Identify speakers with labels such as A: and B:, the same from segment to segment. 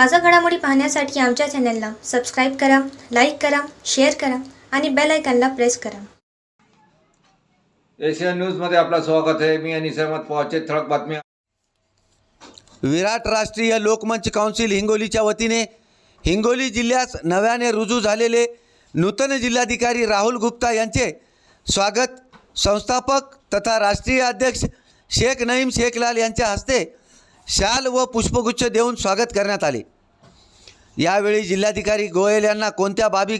A: ताजा घडामोडी पाहण्यासाठी आमच्या चॅनलला सबस्क्राईब करा लाईक करा शेअर करा आणि बेल आयकॉनला प्रेस करा.
B: एशियन न्यूजमध्ये आपलं स्वागत आहे. मी अनिस अहमद. पवाचे ठळक बातम्या.
C: विराट राष्ट्रीय लोकमंच काउन्सिल हिंगोलीच्या वतीने हिंगोली जिल्ह्यास नव्याने रुजू झालेले नूतन जिल्हाधिकारी राहुल गुप्ता यांचे स्वागत. संस्थापक तथा राष्ट्रीय अध्यक्ष शेख नईम शेखलाल यांच्या हस्ते शाल व पुष्पगुच्छ देऊन स्वागत करण्यात आले. यावेळी जिल्हाधिकारी गोयल यांना कोणत्या बाबी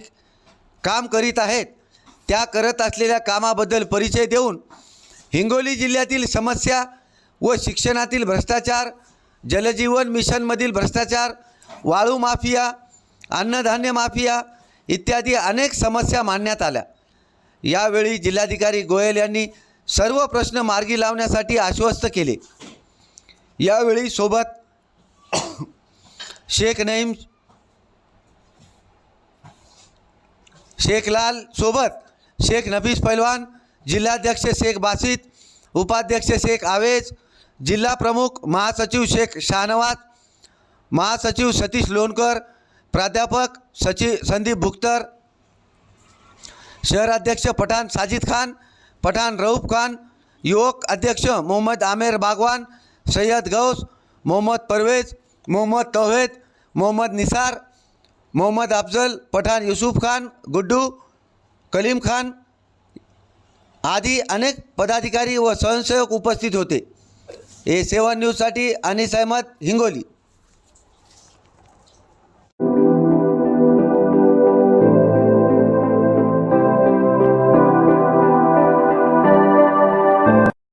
C: काम करीत आहेत त्या करत असलेल्या कामाबद्दल परिचय देऊन हिंगोली जिल्ह्यातील समस्या व शिक्षणातील भ्रष्टाचार जलजीवन मिशनमधील भ्रष्टाचार वाळू माफिया अन्नधान्य माफिया इत्यादी अनेक समस्या मांडण्यात आल्या. यावेळी जिल्हाधिकारी गोयल यांनी सर्व प्रश्न मार्गी लावण्यासाठी आश्वस्त केले. यावेळी सोबत शेख नईम शेखलाल सोबत शेख नफीस पैलवान जिल्हाध्यक्ष शेख बासित उपाध्यक्ष शेख आवेज जिल्हा प्रमुख महासचिव शेख शाहनवाज महासचिव सतीश लोणकर प्राध्यापक सचिव संदीप भुक्तर शहराध्यक्ष पठाण साजिद खान पठाण रऊफ खान युवक अध्यक्ष मोहम्मद आमेर बागवान सय्यद गौस मोहम्मद परवेज मोहम्मद तौहेद मोहम्मद निसार मोहम्मद अफजल पठाण युसुफ खान गुड्डू कलीम खान आदी अनेक पदाधिकारी व स्वयंसेवक उपस्थित होते. ए सेवन न्यूजसाठी अनिस अहमद हिंगोली.